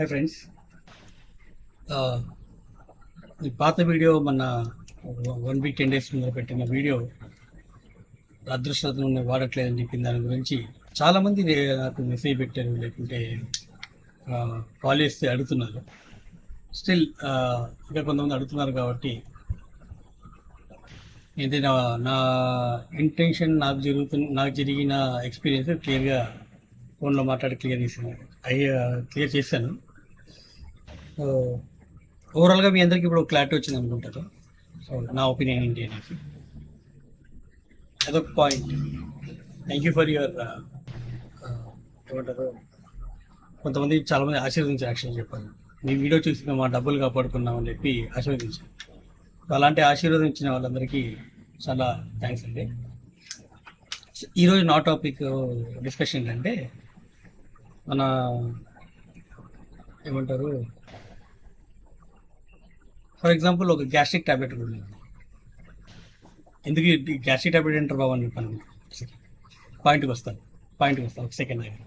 Hi friends ఈ పాత video మన వన్ వీక్ టెన్ డేస్ ముందు పెట్టిన వీడియో అదృష్టం వాడట్లేదని చెప్పిన దాని గురించి చాలామంది నాకు మెసేజ్ పెట్టారు లేకుంటే కాల్ చేస్తే అడుగుతున్నారు. స్టిల్ ఇంకా కొంతమంది అడుగుతున్నారు కాబట్టి ఏదైనా నా నా ఇంటెన్షన్ నాకు జరుగుతున్న నాకు జరిగిన ఎక్స్పీరియన్స్ క్లియర్గా ఫోన్లో మాట్లాడి క్లియర్ చేసాను అయ్యా క్లియర్ చేశాను. సో ఓవరాల్గా మీ అందరికీ ఇప్పుడు క్లారిటీ వచ్చింది అనుకుంటారు సో నా ఒపీనియన్ ఏంటి అనేది. అదొక point thank you for your ఏమంటారు? కొంతమంది చాలామంది ఆశీర్వదించి యాక్షన్ చెప్పారు. మీ వీడియో చూసి మేము మా డబ్బులు కాపాడుకున్నామని చెప్పి ఆశీర్వదించారు. సో అలాంటి ఆశీర్వాదం ఇచ్చిన వాళ్ళందరికీ చాలా థ్యాంక్స్ అండి. ఈరోజు నా టాపిక్ డిస్కషన్ ఏంటంటే మన ఏమంటారు? ఫర్ ఎగ్జాంపుల్ ఒక గ్యాస్ట్రిక్ టాబ్లెట్ కూడా ఉంది. ఎందుకు గ్యాస్ట్రిక్ టాబ్లెట్ అంటారు బాబు అని చెప్పాను పాయింట్కి వస్తాను. పాయింట్కి వస్తాను. ఒక సెకండ్ దగ్గర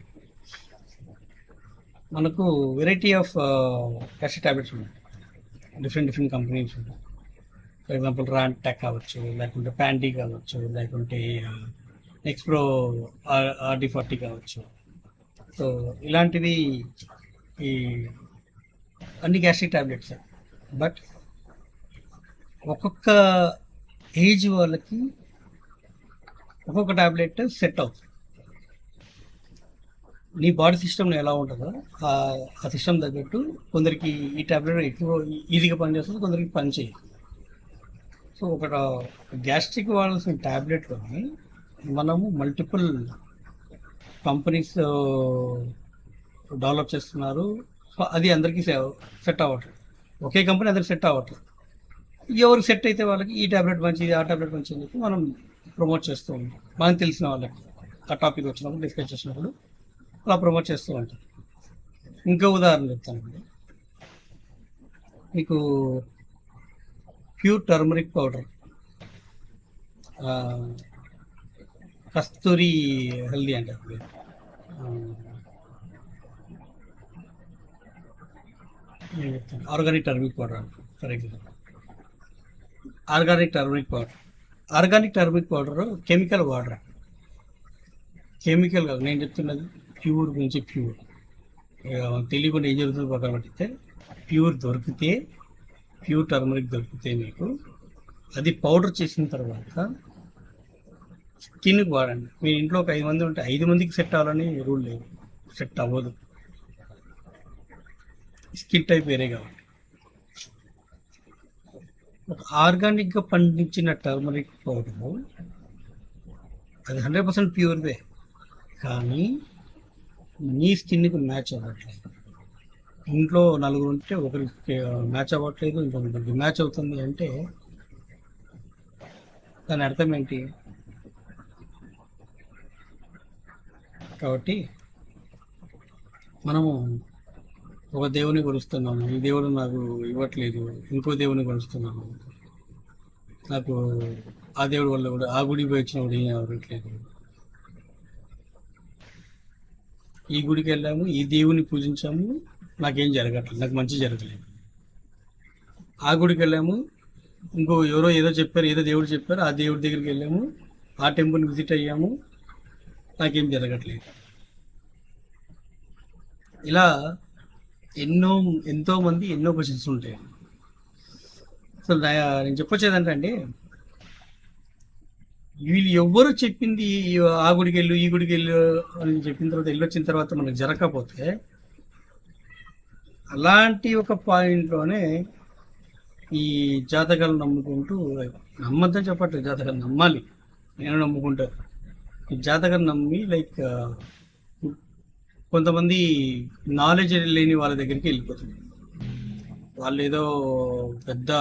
మనకు వెరైటీ ఆఫ్ గ్యాస్ట్రిక్ టాబ్లెట్స్ ఉన్నాయి. డిఫరెంట్ డిఫరెంట్ కంపెనీస్ ఉన్నాయి ఫర్ ఎగ్జాంపుల్ రాన్ టెక్ కావచ్చు లేకుంటే ప్యాంటీ కావచ్చు లేకుంటే ఎక్స్ప్రో ఆర్డి ఫార్టీ కావచ్చు. సో ఇలాంటివి ఈ అన్ని గ్యాస్ట్రిక్ టాబ్లెట్స్. బట్ ఒక్కొక్క ఏజ్ వాళ్ళకి ఒక్కొక్క టాబ్లెట్ సెట్ అవుతుంది. నీ బాడీ సిస్టమ్ ఎలా ఉంటుందో ఆ- సిస్టమ్ తగ్గట్టు కొందరికి ఈ టాబ్లెట్ ఎక్కువ ఈజీగా పనిచేస్తుంది కొందరికి పని చేయదు సో ఒక గ్యాస్ట్రిక్ వాడాల్సిన ట్యాబ్లెట్లోని మనము మల్టిపుల్ కంపెనీస్ డెవలప్ చేస్తున్నారు. సో అది అందరికీ సెట్ అవ్వట్లేదు. ఒకే కంపెనీ అందరికి సెట్ అవ్వట్లేదు. ఎవరికి సెట్ అయితే వాళ్ళకి ఈ టాబ్లెట్ మంచిది ఆ టాబ్లెట్ మంచిది చెప్పి మనం ప్రమోట్ చేస్తూ ఉంటాం. మనకు తెలిసిన వాళ్ళకి ఆ టాపిక్ వచ్చినప్పుడు డిస్కస్ చేసినప్పుడు అలా ప్రమోట్ చేస్తూ ఉంటాం. ఇంకో ఉదాహరణ చెప్తానండి మీకు pure turmeric powder Kasturi healthy అంటారు organic turmeric powder for example. Organic turmeric powder organic turmeric powder chemical వాడరా chemical కాదు నేను చెప్తున్నది ప్యూర్ గురించి ప్యూర్. తెలియకుండా ఏం జరుగుతుందో పక్కన ప్యూర్ దొరికితే ప్యూర్ టర్మరిక్ దొరికితే మీకు అది పౌడర్ చేసిన తర్వాత స్కిన్కి వాడండి. మీ ఇంట్లో ఒక ఐదు మంది ఉంటే ఐదు మందికి సెట్ అవ్వాలని రూల్ లేదు. సెట్ అవ్వదు. స్కిన్ టైప్ వేరే కాబట్టి. ఆర్గానిక్గా పండించిన టర్మరిక్ పౌడర్ అది హండ్రెడ్ పర్సెంట్ ప్యూర్వే. కానీ నీ స్కిన్కి మ్యాచ్ అవ్వట్లేదు. ఇంట్లో నలుగురు ఉంటే ఒకరికి మ్యాచ్ అవ్వట్లేదు ఇంకొకరికి మ్యాచ్ అవుతుంది అంటే దాని అర్థం ఏంటి? కాబట్టి మనము ఒక దేవుని కొలుస్తున్నాను ఈ దేవుడు నాకు ఇవ్వట్లేదు. ఇంకో దేవుని కొలుస్తున్నాను నాకు ఆ దేవుడి వల్ల కూడా ఆ గుడికి పోయి వచ్చినప్పుడు ఏం అవ్వట్లేదు. ఈ గుడికి వెళ్ళాము ఈ దేవుని పూజించాము. నాకేం జరగట్లేదు. నాకు మంచి జరగలేదు. ఆ గుడికి వెళ్ళాము. ఇంకో ఎవరో ఏదో చెప్పారు ఏదో దేవుడు చెప్పారు ఆ దేవుడి దగ్గరికి వెళ్ళాము. ఆ టెంపుల్ విజిట్ అయ్యాము. నాకేం జరగట్లేదు. ఇలా ఎన్నో ఎంతో మంది ఎన్నో క్వశ్చన్స్ ఉంటాయి. అసలు నేను చెప్పొచ్చేది ఏంటంటే వీళ్ళు ఎవ్వరు చెప్పింది ఆ గుడికి వెళ్ళు ఈ గుడికి వెళ్ళు అని చెప్పిన తర్వాత వెళ్ళొచ్చిన తర్వాత మనకు జరగకపోతే అలాంటి ఒక పాయింట్లోనే ఈ జాతకాలు నమ్ముకుంటూ నమ్మద్దని చెప్పట్లేదు జాతకాలు నమ్మాలి. నేను నమ్ముకుంటాను ఈ జాతకాలు నమ్మి లైక్ కొంతమంది నాలెడ్జ్ లేని వాళ్ళ దగ్గరికి వెళ్ళిపోతుంది. వాళ్ళు ఏదో పెద్ద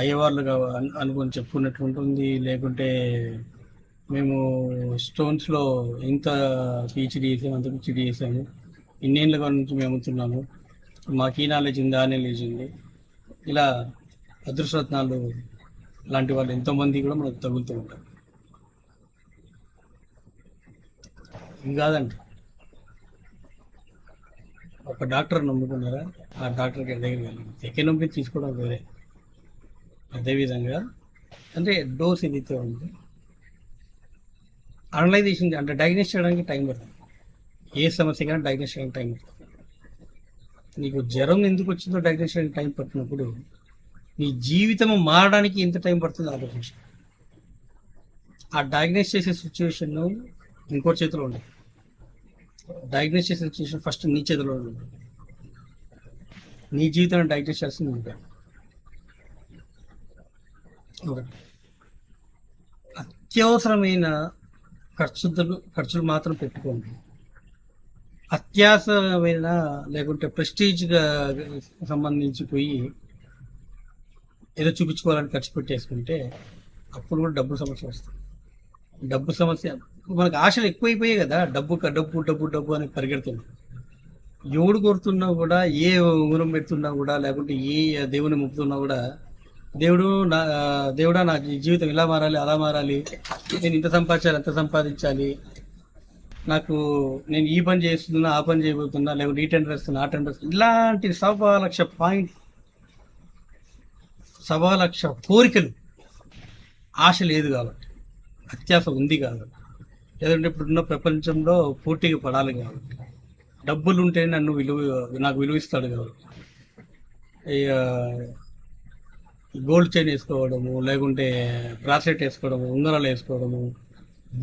అయ్యవార్లుగా అనుకుని చెప్పుకున్నట్టు ఉంటుంది. లేకుంటే మేము స్టోన్స్లో ఇంత పిహెచ్డి చేసాము అంత పిహెచ్డి చేసాము. ఇన్నేళ్ళ నుంచి మేము అమ్ముతున్నాము మాకు ఈ నాలెడ్జ్ ఉంది ఆ నాలెడ్జ్ ఉంది. ఇలా అదృష్టరత్నాలు లాంటి వాళ్ళు ఎంతోమంది కూడా మనకు తగులుతూ ఉంటారు. కాదండి. ఒక డాక్టర్ నమ్ముకున్నారా? ఆ డాక్టర్కి దగ్గరికి వెళ్ళండి సెకండ్ నొప్పి తీసుకోవడం వేరే. అదేవిధంగా అంటే డోస్ ఏదైతే ఉంది అనలైజేషన్ అంటే డయాగ్నోస్ చేయడానికి టైం పడుతుంది. ఏ సమస్యకైనా డయాగ్నోస్ చేయడానికి టైం పడుతుంది. నీకు జ్వరం ఎందుకు వచ్చిందో డయాగ్నోస్ చేయడానికి టైం పట్టినప్పుడు నీ జీవితం మారడానికి ఎంత టైం పడుతుందో ఆలోచించు. ఆ డయాగ్నోస్ చేసే సిచ్యువేషన్ ఇంకో చేతిలో ఉండదు. డయాగ్నోస్ చేసిన సిచ్యువేషన్ ఫస్ట్ నీ చేతిలో నీ జీవితాన్ని డయాగ్నోస్ చేయాల్సింది నువ్వే. అత్యవసరమైన ఖర్చులు ఖర్చులు మాత్రం పెట్టుకోండి. అత్యాసమైన లేకుంటే ప్రెస్టీజ్గా సంబంధించి పోయి ఏదో చూపించుకోవాలని ఖర్చు పెట్టేసుకుంటే అప్పుడు కూడా డబ్బులు సమస్య వస్తుంది. డబ్బు సమస్య. మనకు ఆశలు ఎక్కువైపోయాయి కదా డబ్బు డబ్బు డబ్బు డబ్బు అని పరిగెడుతుంది ఎవడు కోరుతున్నా కూడా ఏ ఊరం పెడుతున్నా కూడా లేకుంటే ఏ దేవుని ముప్పుతున్నా కూడా దేవుడు నా దేవుడా నా జీవితం ఇలా మారాలి అలా మారాలి నేను ఇంత సంపాదించాలి అంత సంపాదించాలి నాకు నేను ఈ పని చేస్తున్నా ఆ పని చేయబోతున్నా లేకపోతే ఈ టెండర్ వేస్తున్నా ఆ టెండర్ ఇలాంటి సవా లక్ష పాయింట్ సవా లక్ష కోరికలు ఆశ లేదు కాబట్టి. అత్యాస ఉంది కాబట్టి లేదంటే ఇప్పుడున్న ప్రపంచంలో పోటీగా పడాలి కాబట్టి డబ్బులు ఉంటే నన్ను విలువ నాకు విలువ ఇస్తాడు కాబట్టి ఇక గోల్డ్ చైన్ వేసుకోవడము లేకుంటే బ్రాస్లెట్ వేసుకోవడము ఉంగరాలు వేసుకోవడము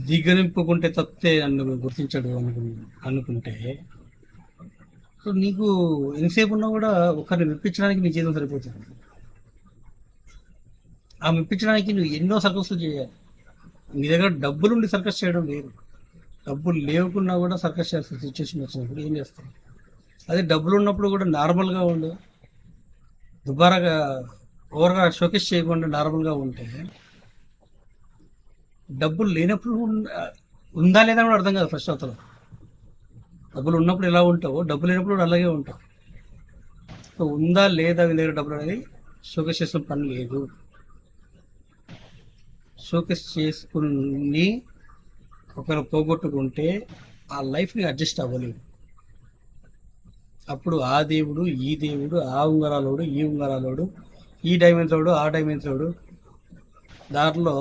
దిగనింపుకుంటే తప్పితే నన్ను గుర్తించడు అనుకు అనుకుంటే సో నీకు ఎంతసేపు ఉన్నా కూడా ఒకరిని మెప్పించడానికి నీ జీవితం సరిపోతుంది. ఆ మెప్పించడానికి నువ్వు ఎన్నో సర్కస్లు చేయాలి. నీ దగ్గర డబ్బులు ఉండి సర్కస్ చేయడం లేదు. డబ్బులు లేకున్నా కూడా సర్కస్ చేయాల్సిన సిచ్యువేషన్ వచ్చినప్పుడు ఏం చేస్తాం అదే డబ్బులు ఉన్నప్పుడు కూడా నార్మల్గా ఉండు. దుబారాగా ఓవర్గా షోకేస్ చేయకుండా నార్మల్గా ఉంటే డబ్బులు లేనప్పుడు ఉందా లేదా కూడా అర్థం కాదు ఫస్ట్ అవతల డబ్బులు ఉన్నప్పుడు ఎలా ఉంటావో డబ్బులు లేనప్పుడు కూడా అలాగే ఉంటావు. సో ఉందా లేదా మీ దగ్గర డబ్బులు అనేది? షోకేస్ చేసిన పని లేదు. షోకేస్ చేసుకుని ఒకరు పోగొట్టుకుంటే ఆ లైఫ్ని అడ్జస్ట్ అవ్వలేము అప్పుడు ఆ దేవుడు ఈ దేవుడు ఆ ఉంగరాలోడు ఈ ఉంగరాలోడు ఈ డైమండ్ లోడు ఆ డైమండ్ లోడు దాంట్లో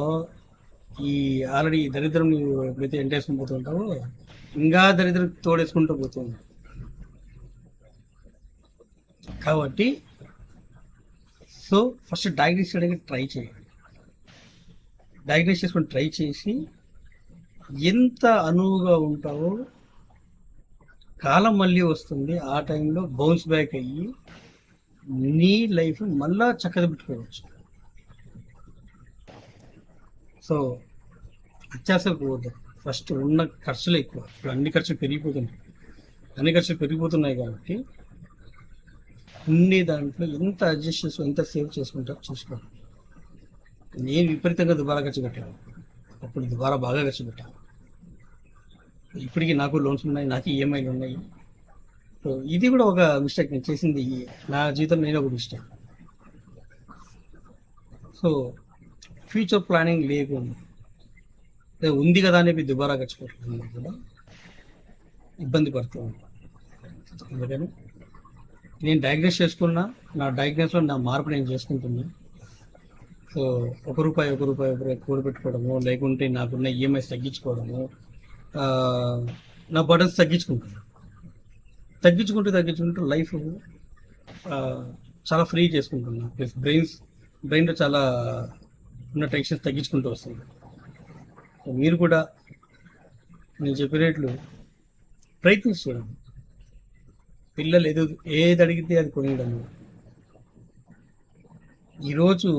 ఈ ఆల్రెడీ దరిద్రం నువ్వు ఎప్పుడైతే ఎంటేసుకుని పోతుంటావో ఇంకా దరిద్రం తోడేసుకుంటూ పోతుంది. కాబట్టి సో ఫస్ట్ డయాగ్నోస్ చేయడానికి ట్రై చేయండి డయాగ్నోస్ చేసుకొని ట్రై చేసి ఎంత అనువుగా ఉంటావో కాలం మళ్ళీ వస్తుంది. ఆ టైంలో బౌన్స్ బ్యాక్ అయ్యి నీ లైఫ్ మళ్ళా చక్కదిపెట్టుకోవచ్చు సో అత్యాసకు పోవద్దు. ఫస్ట్ ఉన్న ఖర్చులు ఎక్కువ. ఇప్పుడు అన్ని ఖర్చులు పెరిగిపోతున్నాయి. అన్ని ఖర్చులు పెరిగిపోతున్నాయి కాబట్టి అన్ని దాంట్లో ఎంత అడ్జస్ట్ చేసుకో ఎంత సేవ్ చేసుకుంటారో చూసుకోండి నేను విపరీతంగా దుబారా ఖర్చు పెట్టాను. అప్పుడు దుబారా బాగా ఖర్చు పెట్టాను. ఇప్పటికీ నాకు లోన్స్ ఉన్నాయి నాకు ఈఎంఐలు ఉన్నాయి. సో ఇది కూడా ఒక మిస్టేక్ నేను చేసింది నా జీవితంలో నేను ఒక మిస్టేక్ సో ఫ్యూచర్ ప్లానింగ్ లేకుండా ఉంది కదా అని దుబారా ఖర్చు పెట్టడం కూడా ఇబ్బంది ఉంటాను అందుకని నేను డయాగ్నోస్ చేసుకున్నా నా డయాగ్నోస్లో నా మార్పు నేను చేసుకుంటున్నాను సో ఒక రూపాయి ఒక రూపాయి ఒక రూపాయి కూడబెట్టుకోవడము లేకుంటే నాకున్న ఈఎంఐస్ తగ్గించుకోవడము నా బర్డన్స్ తగ్గించుకుంటున్నాను తగ్గించుకుంటూ తగ్గించుకుంటూ లైఫ్ చాలా ఫ్రీ చేసుకుంటున్నా. ప్లస్ బ్రెయిన్స్ బ్రెయిన్లో చాలా ఉన్న టెన్షన్స్ తగ్గించుకుంటూ వస్తుంది మీరు కూడా నేను చెప్పినట్లు ప్రయత్నించి చూడండి పిల్లలు ఏదో ఏది అడిగితే అది కొనియడము. ఈరోజు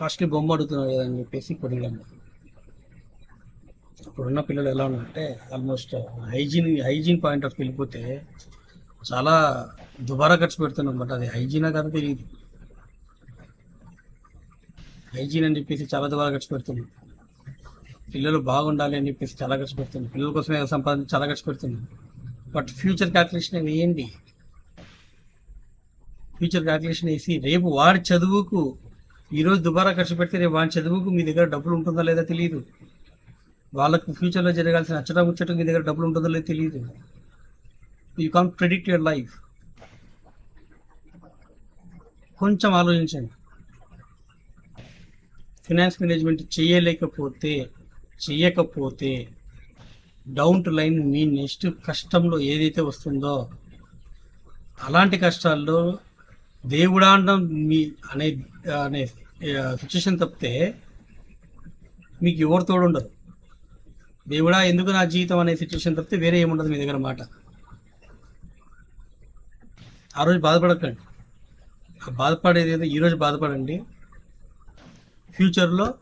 కాస్ట్లీ బొమ్మ అడుగుతున్నారు కదా అని చెప్పేసి కొనియడం ఇప్పుడున్న పిల్లలు ఎలా ఉన్నారంటే almost hygiene hygiene point of వెళ్ళిపోతే చాలా దుబారా ఖర్చు పెడుతున్నాం బట్ అది హైజీనా కదా తెలియదు. హైజీన్ అని చెప్పేసి చాలా దుబారా ఖర్చు పెడుతున్నాం పిల్లలు బాగుండాలి అని చెప్పేసి చాలా ఖర్చు పెడుతున్నాం పిల్లల కోసమే సంపాదించి చాలా ఖర్చు పెడుతున్నాం బట్ ఫ్యూచర్ క్యాల్కులేషన్ వేయండి ఫ్యూచర్ క్యాల్కులేషన్ వేసి రేపు వాడి చదువుకు ఈరోజు దుబారా ఖర్చు పెడితే రేపు వాడి చదువుకు మీ దగ్గర డబ్బులు ఉంటుందో లేదో తెలియదు వాళ్ళకు ఫ్యూచర్లో జరగాల్సిన అచ్చట ముచ్చట మీ దగ్గర డబ్బులు ఉంటుందో లేదో తెలియదు you can predict your life కొంచెం ఆలోచించండి. ఫినాన్స్ మేనేజ్మెంట్ చేయలేకపోతే చేయకపోతే డౌన్ టు లైన్ మీ నెక్స్ట్ కష్టంలో ఏదైతే వస్తుందో అలాంటి కష్టాల్లో దేవుడాండం మీ అనే అనే సిచ్యువేషన్ తప్పితే మీకు ఎవరు తోడు ఉండదు దేవుడా ఎందుకు నా జీవితం అనే సిచ్యువేషన్ తప్పితే వేరే ఏముండదు మీ దగ్గర మాట. ఆ రోజు బాధపడకండి. ఆ బాధపడేది ఏదో ఈరోజు బాధపడండి. ఫ్యూచర్లో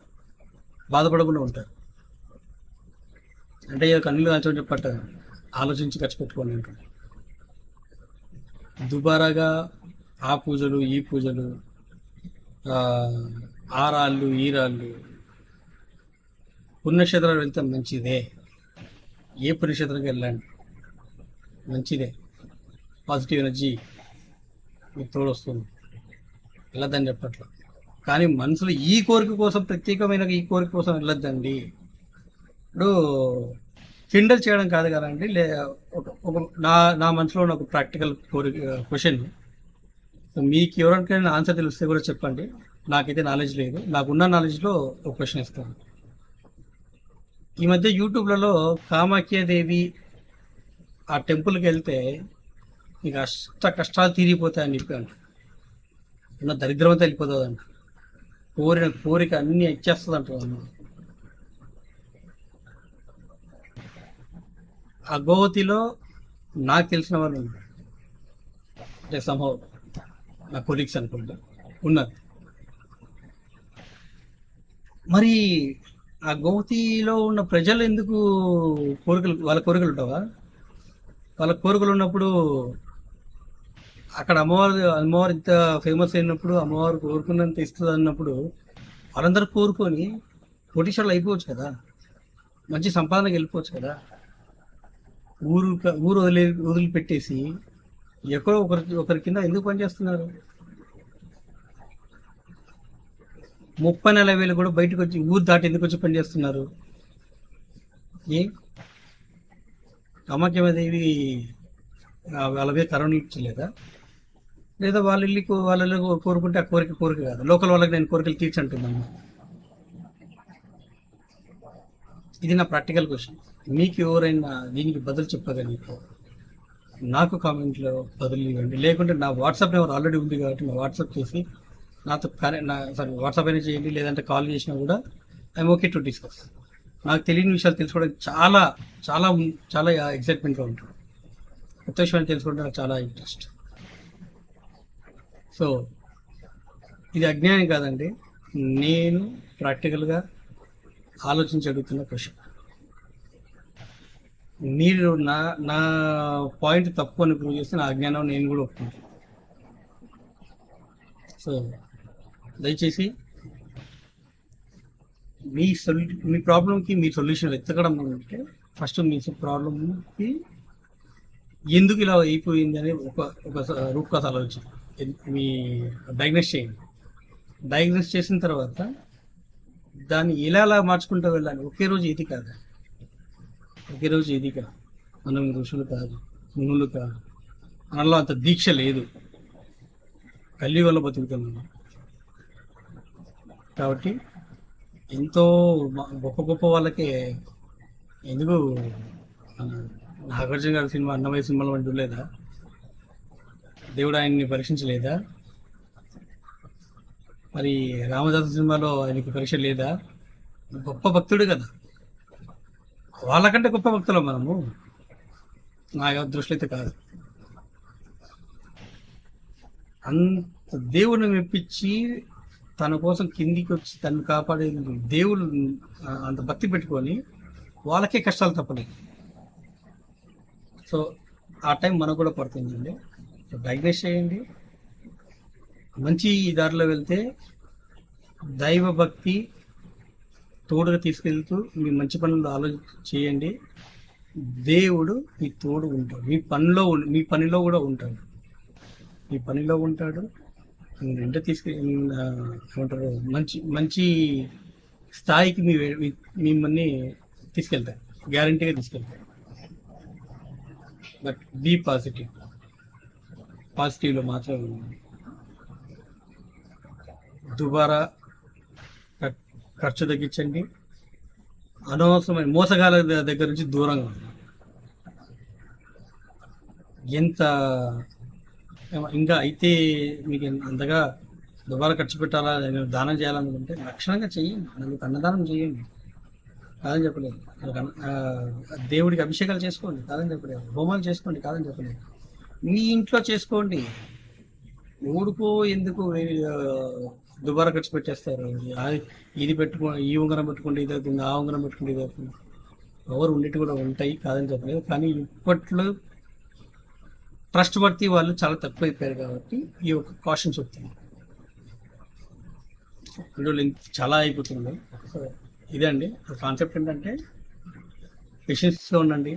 బాధపడకుండా ఉంటారు. అంటే ఏదో కన్నులు కాల్చడం చెప్పట ఆలోచించి ఖర్చు పెట్టుకోండి అంటాడు దుబారాగా ఆ పూజలు ఈ పూజలు ఆ, రాళ్ళు ఈ రాళ్ళు. పుణ్యక్షేత్రాలు వెళ్తే మంచిదే. ఏ పుణ్యక్షేత్రంకి వెళ్ళండి మంచిదే. పాజిటివ్ ఎనర్జీ మీకు తోడు వస్తుంది. వెళ్ళొద్దని చెప్పట్లో. కానీ మనసులో ఈ కోరిక కోసం ప్రత్యేకమైన ఈ కోరిక కోసం వెళ్ళొద్దండి. ఇప్పుడు కిండల్ చేయడం కాదు కదండి లే ఒక నా నా మనసులో ఉన్న ఒక ప్రాక్టికల్ కోరిక క్వశ్చన్ మీకు ఎవరికైనా ఆన్సర్ తెలిస్తే కూడా చెప్పండి. నాకైతే నాలెడ్జ్ లేదు. నాకున్న నాలెడ్జ్లో ఒక క్వశ్చన్ ఇస్తాను. ఈ మధ్య యూట్యూబ్లలో కామాఖ్యాదేవి ఆ టెంపుల్కి వెళ్తే నీకు అష్ట కష్టాలు తీరిపోతాయని చెప్పాను ఉన్న దరిద్రం అంతా వెళ్ళిపోతుంది కోరిన కోరిక అన్నీ ఇచ్చేస్తుందంట అంటారు నాకు తెలిసిన వాళ్ళు అంటే సంభవం నా కొలీగ్స్ అనుకుంటా. ఉన్నది. మరి ఆ గోవతిలో ఉన్న ప్రజలు ఎందుకు కోరికలు వాళ్ళ కోరికలు ఉంటావా? వాళ్ళ కోరికలు ఉన్నప్పుడు అక్కడ అమ్మవారు అమ్మవారు ఇంత ఫేమస్ అయినప్పుడు అమ్మవారు కోరుకున్నంత ఇస్తుంది అన్నప్పుడు వాళ్ళందరూ కోరుకొని కోటీశ్వర్లు అయిపోవచ్చు కదా. మంచి సంపాదనకి వెళ్ళిపోవచ్చు కదా. ఊరు ఊరు వదిలే వదిలిపెట్టేసి ఎక్కడో ఒకరి ఒకరి కింద ఎందుకు పనిచేస్తున్నారు? ముప్పై నెల వేలు కూడా బయటకు వచ్చి ఊరు దాటి ఎందుకు వచ్చి పనిచేస్తున్నారు? ఏ? కామాఖ్యమదేవి ఆ, వాళ్ళ మీద కరుణ ఇచ్చలేదా లేదా వాళ్ళ ఇల్లు వాళ్ళ కోరుకుంటే ఆ కోరిక కోరిక కాదు. లోకల్ వాళ్ళకి నేను కోరికలు తీర్చంటున్నాను. ఇది నా ప్రాక్టికల్ క్వశ్చన్. మీకు ఎవరైనా దీనికి బదులు చెప్పగలిగితే నాకు కామెంట్లో బదులు లేకుంటే నా వాట్సాప్ నెంబర్ ఆల్రెడీ ఉంది కాబట్టి నా వాట్సాప్ చేసి నాతో కనెక్ట్ నా సారీ వాట్సాప్ అయినా చేయండి లేదంటే కాల్ చేసినా కూడా ఐఎమ్ ఓకే టు డిస్కస్. నాకు తెలియని విషయాలు తెలుసుకోవడానికి చాలా చాలా చాలా ఎక్సైట్మెంట్గా ఉంటుంది. కొత్త విషయాన్ని తెలుసుకోవడం నాకు చాలా ఇంట్రెస్ట్. సో ఇది అజ్ఞానం కాదండి. నేను ప్రాక్టికల్గా ఆలోచించి అడుగుతున్న క్వశ్చన్. మీరు నా నా పాయింట్ తప్పు అని ప్రూవ్ చేస్తే నా అజ్ఞానం నేను కూడా ఒప్పుకుంటాను సో దయచేసి మీ సొల్యూ మీ ప్రాబ్లంకి మీ సొల్యూషన్ వెతకడం అంటే ఫస్ట్ మీ ప్రాబ్లంకి ఎందుకు ఇలా అయిపోయింది అని ఒక ఒక రూపకథ ఆలోచన. మీ డయాగ్నోస్ చేయండి. డయాగ్నోస్ చేసిన తర్వాత దాన్ని ఎలా ఎలా మార్చుకుంటూ వెళ్ళాలి? ఒకే రోజు ఇది కాదు. ఒకే రోజు ఇది కా? మనం ఋషులు కాదు మునులు కాదు మనలో అంత దీక్ష లేదు. కల్లి వల్ల బతుకుతున్నాం కాబట్టి ఎంతో గొప్ప గొప్ప వాళ్ళకే ఎందుకు మన నాగార్జున గారి సినిమా అన్నమయ్య సినిమాలో వంటి లేదా దేవుడు ఆయన్ని పరీక్షించలేదా? మరి రామదాసు సినిమాలో ఆయనకి పరీక్ష లేదా? గొప్ప భక్తుడు కదా. వాళ్ళకంటే గొప్ప భక్తులం మనము. నా దృష్టిలో అయితే కాదు. అంత దేవుని మెప్పించి తన కోసం కిందికి వచ్చి తను కాపాడే దేవుడు అంత భక్తి పెట్టుకొని వాళ్ళకే కష్టాలు తప్పలేదు. సో ఆ టైం మనకు కూడా పడుతుందండి. సో డయాగ్నైజ్ చేయండి. మంచి దారిలో వెళ్తే దైవ భక్తి తోడుగా తీసుకెళ్తూ మీ మంచి పనులు ఆలోచన చేయండి. దేవుడు మీ తోడు ఉంటాడు. మీ పనిలో మీ పనిలో కూడా ఉంటాడు. మీ పనిలో ఉంటాడు. వెంట తీసుకు ఏమంటారు మంచి మంచి స్థాయికి మీ మిమ్మల్ని తీసుకెళ్తాడు. గ్యారంటీగా తీసుకెళ్తాడు. But be positive. పాజిటివ్లో మాత్రమే దుబారా ఖర్చు తగ్గించండి. అనవసరమైన మోసగాల దగ్గర నుంచి దూరంగా ఉండండి. ఎంత ఇంకా అయితే మీకు అంతగా దుబారా ఖర్చు పెట్టాలా నేను దానం చేయాలనుకుంటే లక్షణంగా చెయ్యండి. నలుగురికి అన్నదానం చేయండి కాదని చెప్పలేదు. దేవుడికి అభిషేకాలు చేసుకోండి. కాదని చెప్పలేదు. హోమాలు చేసుకోండి. కాదని చెప్పలేదు. మీ ఇంట్లో చేసుకోండి. ఎవడుకో ఎందుకు? దుబారా ఖర్చు పెట్టేస్తారు. ఇది పెట్టుకో ఈ ఉంగరం పెట్టుకుంటే ఇది అవుతుంది ఆ ఉంగరం పెట్టుకుంటే ఇది అవుతుంది. ఎవరు ఉండేటి కూడా ఉంటాయి కాదని చెప్పలేదు. కానీ ఇప్పట్లో ట్రస్ట్ వర్తి వాళ్ళు చాలా తక్కువైపోయారు కాబట్టి ఈ యొక్క కాషన్ చెప్తున్నాను వీడియోలు చాలా అయిపోతుంది. సో ఇదే అండి. కాన్సెప్ట్ ఏంటంటే పేషెన్స్గా ఉండండి.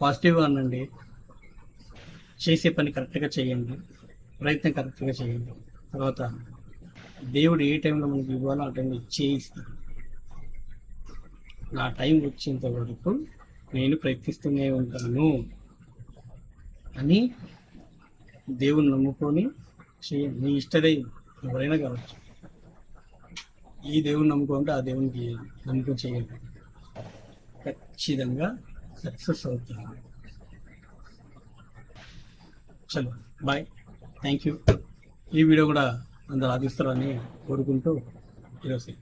పాజిటివ్గా ఉండండి. చేసే పని కరెక్ట్గా చేయండి. ప్రయత్నం కరెక్ట్గా చేయండి. తర్వాత దేవుడు ఏ టైంలో మనకి ఇవ్వాలో ఆ టైంలో ఇచ్చేయిస్తాడు నా టైం వచ్చేంత వరకు నేను ప్రయత్నిస్తూనే ఉంటాను అని దేవుని నమ్ముకొని చేయండి. నీ ఇష్టదైవం ఎవరైనా కావచ్చు. ఈ దేవుని నమ్ముకుంటే ఆ దేవునికి నమ్మకం చేయండి. ఖచ్చితంగా సక్సెస్ అవుతాను. చలో బాయ్. థ్యాంక్ యూ ఈ వీడియో కూడా అందరు ఆదిస్తారని కోరుకుంటూ ఈరోజు